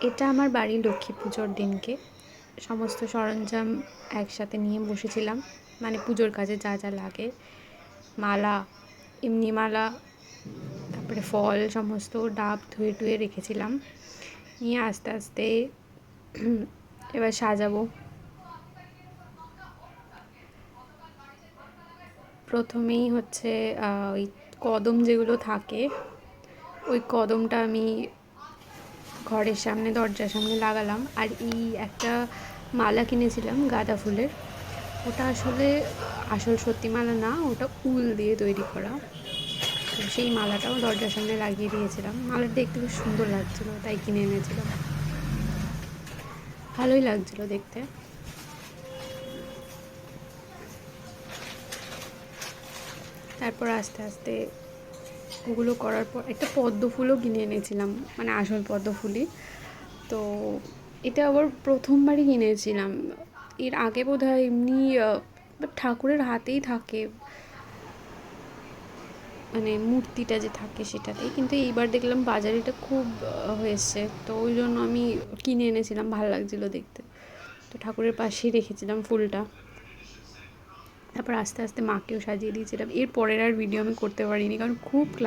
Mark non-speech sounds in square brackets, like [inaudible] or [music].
এটা আমার বাড়ির লক্ষ্মী পুজোর দিনকে। সমস্ত সরঞ্জাম একসাথে নিয়ে বসেছিলাম। মানে পুজোর কাজে যা যা লাগে। মালা, এমনি মালা, তারপরে ফল, সমস্ত ডাব ধুয়ে টুয়ে রেখেছিলাম। নিয়ে আস্তে আস্তে [clears throat] এবার সাজাবো। প্রথমেই হচ্ছে ওই কদম যেগুলো থাকে, ওই কদমটা আমি ঘরের সামনে, দরজার সামনে লাগালাম। আর এই একটা মালা কিনেছিলাম, গাঁদা ফুলের। ওটা আসলে আসল সত্যি মালা না, ওটা উল দিয়ে তৈরি করা। তো সেই মালাটাও দরজার সামনে লাগিয়ে দিয়েছিলাম। মালাটা দেখতে খুব সুন্দর লাগছিল, তাই কিনে এনেছিলাম। ভালোই লাগছিল দেখতে। তারপর আস্তে আস্তে ওগুলো করার পর একটা পদ্ম ফুলও কিনে এনেছিলাম মানে আসল পদ্ম ফুলই। তো এটা আবার প্রথমবারই কিনেছিলাম। এর আগে বোধ হয় এমনি ঠাকুরের হাতেই থাকে। মানে মূর্তিটা যে থাকে সেটাতেই, কিন্তু এইবার দেখলাম বাজারে এটা খুব হয়েছে। তো ওই জন্য আমি কিনে এনেছিলাম, ভালো লাগছিল দেখতে। তো ঠাকুরের পাশেই রেখেছিলাম ফুলটা। তারপর আস্তে আস্তে মাকেও সাজিয়ে দিয়েছিলাম। এর পরের আর ভিডিও আমি করতে পারিনি, কারণ খুব ক্লান্ত।